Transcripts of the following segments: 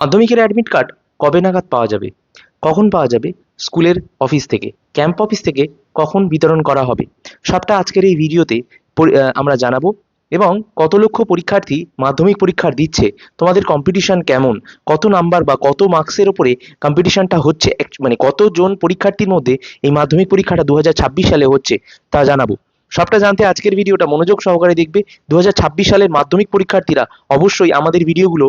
মাধ্যমিকের admit card কবে নাগাদ পাওয়া যাবে? কখন পাওয়া যাবে? স্কুলের অফিস থেকে ক্যাম্প অফিস থেকে কখন বিতরণ করা হবে? সবটা আজকের এই ভিডিওতে আমরা জানাব এবং কত লক্ষ পরীক্ষার্থী মাধ্যমিক পরীক্ষার দিচ্ছে, তোমাদের কম্পিটিশন কেমন, কত নাম্বার বা কত মার্কসের ওপরে কম্পিটিশনটা হচ্ছে মানে কতজন পরীক্ষার্থীর মধ্যে এই মাধ্যমিক পরীক্ষাটা দু হাজার ছাব্বিশ সালে হচ্ছে, তা জানাব। সবটা জানতে আজকের ভিডিওটা মনোযোগ সহকারে দেখবে দু হাজার ছাব্বিশ সালের মাধ্যমিক পরীক্ষার্থীরা অবশ্যই আমাদের ভিডিওগুলো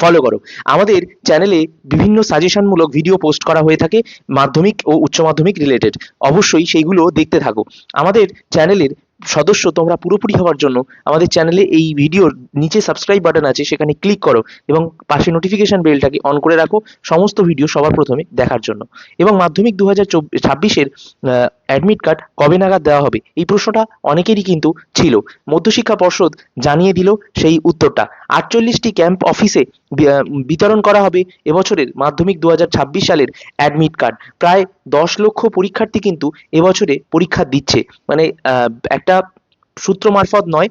ফলো করো। আমাদের চ্যানেলে বিভিন্ন সাজেশনমূলক ভিডিও পোস্ট করা হয়ে থাকে, মাধ্যমিক ও উচ্চ মাধ্যমিক রিলেটেড অবশ্যই সেইগুলো দেখতে থাকো। আমাদের চ্যানেলের সদস্য তোমরা পুরোপুরি হওয়ার জন্য আমাদের চ্যানেলে এই ভিডিওর নিচে সাবস্ক্রাইব বাটন আছে, সেখানে ক্লিক করো এবং পাশে নোটিফিকেশন বেলটাকে অন করে রাখো সমস্ত ভিডিও সবার প্রথমে দেখার জন্য। এবং মাধ্যমিক দু হাজার ছাব্বিশের অ্যাডমিট কার্ড কবে নাগাদ দেওয়া হবে? এই প্রশ্নটা অনেকেরই কিন্তু ছিল। মধ্যশিক্ষা পর্ষদ জানিয়ে দিল সেই উত্তরটা। আটচল্লিশটি ক্যাম্প অফিসে বিতরণ করা হবে এবছরের মাধ্যমিক দু হাজার ছাব্বিশ সালের অ্যাডমিট কার্ড প্রায় দশ লক্ষ পরীক্ষার্থী কিন্তু এবছরে পরীক্ষা দিচ্ছে। মানে একটা সূত্র মারফত নয়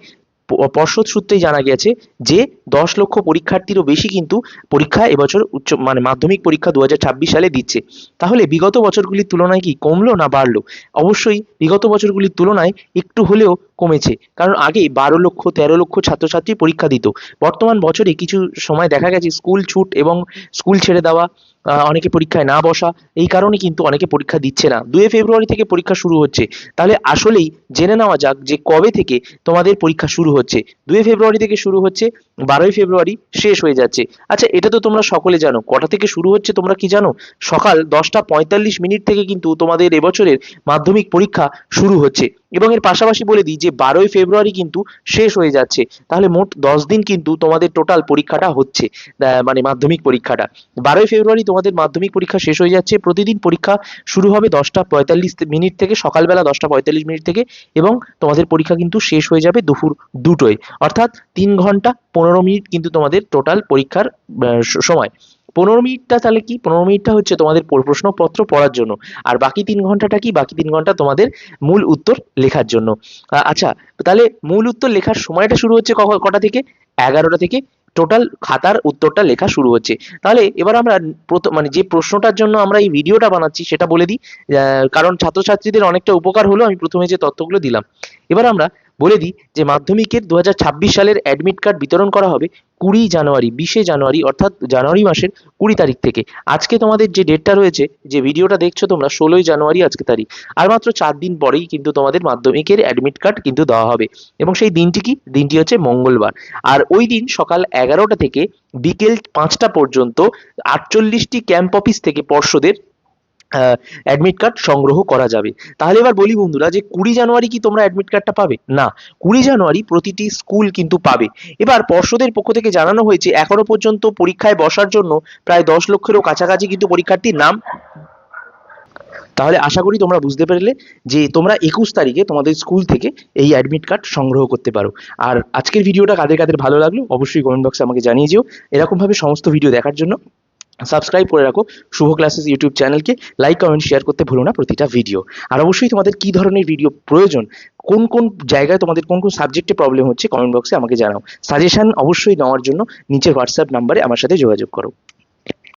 পর্ষদ সূত্রেই জানা গেছে যে দশ লক্ষ পরীক্ষার্থীরও বেশি কিন্তু পরীক্ষা এবছর উচ্চ মানে মাধ্যমিক পরীক্ষা দু হাজার ছাব্বিশ সালে দিচ্ছে। তাহলে বিগত বছরগুলির তুলনায় কি কমলো না বাড়লো? অবশ্যই বিগত বছরগুলির তুলনায় একটু হলেও কমেছে। কারণ আগে বারো লক্ষ, তেরো লক্ষ ছাত্রছাত্রী পরীক্ষা দিত। বর্তমান বছরে কিছু সময় দেখা গেছে স্কুল ছুট এবং স্কুল ছেড়ে দেওয়া অনেকে পরীক্ষায় না বসা, এই কারণে কিন্তু অনেকে পরীক্ষা দিচ্ছে না। দুই ফেব্রুয়ারি থেকে পরীক্ষা শুরু হচ্ছে। তাহলে আসলেই জেনে নেওয়া যাক যে কবে থেকে তোমাদের পরীক্ষা শুরু হচ্ছে। দুই ফেব্রুয়ারি থেকে শুরু হচ্ছে, বারোই ফেব্রুয়ারি শেষ হয়ে যাচ্ছে। আচ্ছা এটা তো তোমরা সকলে জানো। কটা থেকে শুরু হচ্ছে তোমরা কি জানো? সকাল দশটা পঁয়তাল্লিশ মিনিট থেকে কিন্তু তোমাদের এবছরের মাধ্যমিক পরীক্ষা শুরু হচ্ছে। এবং এর পাশাপাশি বলে দিই যে, বারোই ফেব্রুয়ারি কিন্তু শেষ হয়ে যাচ্ছে। তাহলে মোট দশ দিন কিন্তু তোমাদের টোটাল পরীক্ষাটা হচ্ছে মানে মাধ্যমিক পরীক্ষাটা। বারোই ফেব্রুয়ারি তোমাদের মাধ্যমিক পরীক্ষা শেষ হয়ে যাচ্ছে। প্রতিদিন পরীক্ষা শুরু হবে দশটা পঁয়তাল্লিশ মিনিট থেকে, সকালবেলা দশটা পঁয়তাল্লিশ মিনিট থেকে এবং তোমাদের পরীক্ষা কিন্তু শেষ হয়ে যাবে দুপুর দুটোয়। অর্থাৎ তিন ঘণ্টা পনেরো মিনিট কিন্তু তোমাদের টোটাল পরীক্ষার সময়। পনেরো মিনিটটা তাহলে কি? পনেরো মিনিটটা হচ্ছে তোমাদের প্রশ্নপত্র পড়ার জন্য। আর বাকি তিন ঘন্টাটা কি? বাকি তিন ঘণ্টা তোমাদের মূল উত্তর লেখার জন্য। আচ্ছা তাহলে মূল উত্তর লেখার সময়টা শুরু হচ্ছে কটা থেকে? এগারোটা থেকে। টোটাল খাতার উত্তরটা লেখা শুরু হচ্ছে। তাহলে এবার আমরা প্রথম মানে যে প্রশ্নটার জন্য আমরা এই ভিডিওটা বানাচ্ছি সেটা বলে দিই। কারণ ছাত্রছাত্রীদের অনেকটা উপকার হলো আমি প্রথমে যে তথ্যগুলো দিলাম। এবার আমরা বলে দিই যে মাধ্যমিকের দু হাজার ছাব্বিশ সালের অ্যাডমিট কার্ড বিতরণ করা হবে কুড়ি জানুয়ারি, বিশে জানুয়ারি অর্থাৎ জানুয়ারি মাসের কুড়ি তারিখ থেকে। আজকে তোমাদের যে ডেটটা রয়েছে, যে ভিডিওটা দেখছ তোমরা, ষোলোই জানুয়ারি আজকে তারিখ। আর মাত্র চার দিন পরেই কিন্তু তোমাদের মাধ্যমিকের অ্যাডমিট কার্ড কিন্তু দেওয়া হবে। এবং সেই দিনটি কি? দিনটি হচ্ছে মঙ্গলবার। আর ওই দিন সকাল এগারোটা থেকে বিকেল পাঁচটা পর্যন্ত আটচল্লিশটি ক্যাম্প অফিস থেকে পর্ষদের অ্যাডমিট কার্ড সংগ্রহ করা যাবে। তাহলে এবার বলি বন্ধুরা যে কুড়ি জানুয়ারি কি তোমরা অ্যাডমিট কার্ডটা পাবে? না, কুড়ি জানুয়ারি প্রতিটি স্কুল কিন্তু পাবে। এবার পর্ষদের পক্ষ থেকে জানানো হয়েছে, এখনও পর্যন্ত পরীক্ষায় বসার জন্য প্রায় দশ লক্ষেরও কাছাকাছি কিন্তু পরীক্ষার্থীর নাম। তাহলে আশা করি তোমরা বুঝতে পারলে যে তোমরা একুশ তারিখে তোমাদের স্কুল থেকে এই অ্যাডমিট কার্ড সংগ্রহ করতে পারো। আর আজকের ভিডিওটা কাদের কাদের ভালো লাগল অবশ্যই কমেন্ট বক্সে আমাকে জানিয়ে যেও। এরকমভাবে সমস্ত ভিডিও দেখার জন্য সাবস্ক্রাইব করে রাখো শুভ ক্লাসেস ইউটিউব চ্যানেলকে লাইক কমেন্ট শেয়ার করতে ভুলো না প্রতিটা ভিডিও আর অবশ্যই তোমাদের কি ধরনের ভিডিও প্রয়োজন, কোন কোন জায়গায় তোমাদের কোন কোন সাবজেক্টে প্রবলেম হচ্ছে কমেন্ট বক্সে আমাকে জানাও। সাজেশন অবশ্যই নেওয়ার জন্য নিচের হোয়াটসঅ্যাপ নাম্বারে আমার সাথে যোগাযোগ করো।